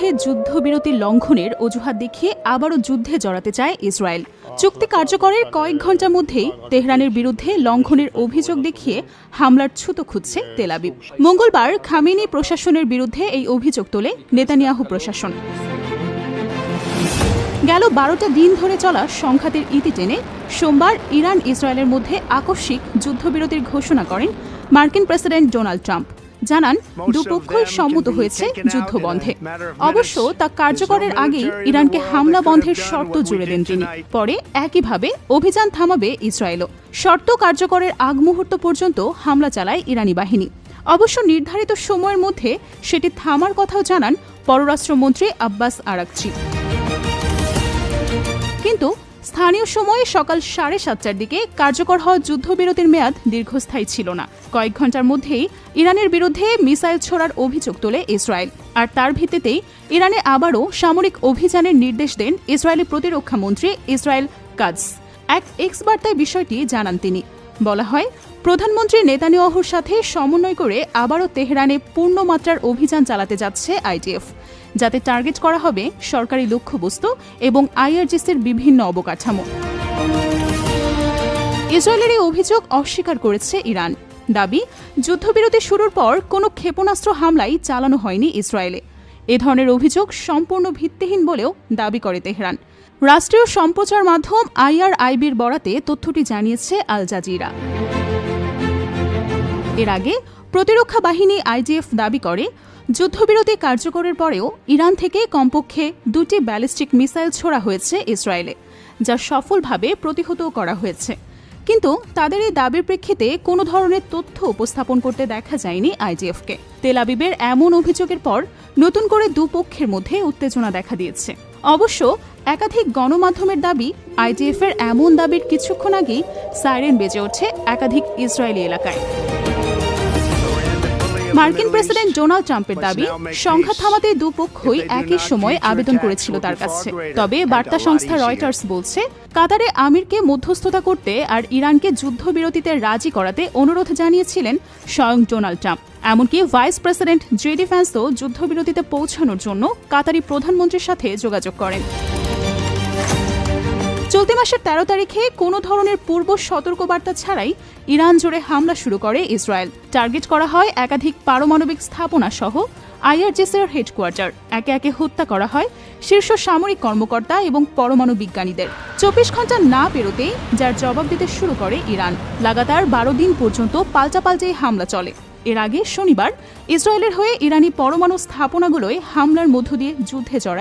মধ্যে যুদ্ধবিরতি লঙ্ঘনের অজুহাত দেখিয়ে আবারও যুদ্ধে জড়াতে চায় ইসরায়েল। চুক্তি কার্যকরের কয়েক ঘণ্টার মধ্যেই তেহরানের বিরুদ্ধে লঙ্ঘনের অভিযোগ দেখিয়ে হামলার ছুতো খুঁজছে তেলাবিব মঙ্গলবার খামেনি প্রশাসনের বিরুদ্ধে এই অভিযোগ তোলে নেতানিয়াহু প্রশাসন। গেল বারোটা দিন ধরে চলা সংঘাতের ইতি টেনে সোমবার ইরান ইসরায়েলের মধ্যে আকস্মিক যুদ্ধবিরতির ঘোষণা করেন মার্কিন প্রেসিডেন্ট ডোনাল্ড ট্রাম্প। জানান দুপক্ষই সম্মত হয়েছে যুদ্ধ বন্ধে অবশ্য তা কার্যকরের আগেই ইরানকে হামলা বন্ধের শর্ত জুড়ে দেন তিনি। পরে একইভাবে অভিযান থামাবে ইসরায়েলও। শর্ত কার্যকরের আগ মুহূর্ত পর্যন্ত হামলা চালায় ইরানি বাহিনী। অবশ্য নির্ধারিত সময়ের মধ্যে সেটি থামার কথাও জানান পররাষ্ট্রমন্ত্রী আব্বাস আরাকচি। কিন্তু স্থানীয় সময়ে সকাল সাড়ে সাতটার দিকে কার্যকর হওয়া যুদ্ধবিরতির মেয়াদ দীর্ঘস্থায়ী ছিল না। কয়েক ঘণ্টার মধ্যেই ইরানের বিরুদ্ধে মিসাইল ছোড়ার অভিযোগ তোলে ইসরায়েল। আর তার ভিত্তিতেই ইরানে আবারও সামরিক অভিযানের নির্দেশ দেন ইসরায়েলি প্রতিরক্ষা মন্ত্রী ইসরায়েল কাজ। এক এক্স বার্তায় বিষয়টি জানান তিনি। বলা হয়, প্রধানমন্ত্রী নেতানিয়াহুর সাথে সমন্বয় করে আবারও তেহরানে পূর্ণমাত্রার অভিযান চালাতে যাচ্ছে আইটিএফ, যাতে টার্গেট করা হবে সরকারি লক্ষ্যবস্তু এবং আইআরজিসির বিভিন্ন অবকাঠামো। ইসরায়েলের এই অভিযোগ অস্বীকার করেছে ইরান। দাবি, যুদ্ধবিরতি শুরুর পর কোনো ক্ষেপণাস্ত্র হামলাই চালানো হয়নি ইসরায়েলে। এ ধরনের অভিযোগ সম্পূর্ণ ভিত্তিহীন বলেও দাবি করে তেহরান। রাষ্ট্রীয় সম্প্রচার মাধ্যম আইআরআইবির বরাতে তথ্যটি জানিয়েছে আল জাজিরা। এর আগে প্রতিরক্ষা বাহিনী আইজিএফ দাবি করে, যুদ্ধবিরতি কার্যকরের পরেও ইরান থেকে কমপক্ষে দুটি ব্যালিস্টিক মিসাইল ছোড়া হয়েছে ইসরায়েলে, যা সফলভাবে প্রতিহত করা হয়েছে। কিন্তু তাদের এই দাবির প্রেক্ষিতে কোনো ধরনের তথ্য উপস্থাপন করতে দেখা যায়নি আইজিএফকে। তেল আবিবের এমন অভিযোগের পর নতুন করে দুপক্ষের মধ্যে উত্তেজনা দেখা দিয়েছে। অবশ্য একাধিক গণমাধ্যমের দাবি আইজিএফ এর এমন দাবির কিছুক্ষণ আগেই সাইরেন বেজে ওঠে একাধিক ইসরায়েলি এলাকায়। মার্কিন প্রেসিডেন্ট ডোনাল্ড ট্রাম্পের দাবি, সংঘাত থামাতে দুপক্ষই একই সময় আবেদন করেছিল তার কাছে। তবে বার্তা সংস্থা রয়টার্স বলছে, কাতারে আমিরকে মধ্যস্থতা করতে আর ইরানকে যুদ্ধবিরতিতে রাজি করাতে অনুরোধ জানিয়েছিলেন স্বয়ং ডোনাল্ড ট্রাম্প। এমনকি ভাইস প্রেসিডেন্ট জেডি ফ্যান্সও যুদ্ধবিরতিতে পৌঁছানোর জন্য কাতারি প্রধানমন্ত্রীর সাথে যোগাযোগ করেন। চলতি মাসের তেরো তারিখে কোনো ধরনের পূর্ব সতর্কবার্তা ছাড়াই ইরান জুড়ে হামলা শুরু করে ইসরায়েল। টার্গেট করা হয় একাধিক পারমাণবিক স্থাপনা সহ আইআরজিসির হেডকোয়ার্টার। একে একে হত্যা করা হয় শীর্ষ সামরিক কর্মকর্তা এবং পরমাণু বিজ্ঞানীদের। চব্বিশ ঘণ্টা না পেরোতেই যার জবাব দিতে শুরু করে ইরান। লাগাতার বারো দিন পর্যন্ত পাল্টাপাল্টে হামলা চলে। এর আগে শনিবার ইসরায়েলের হয়ে ইরানি পরমাণু স্থাপনাগুলোয় হামলার মধ্য দিয়ে যুদ্ধে জড়ায়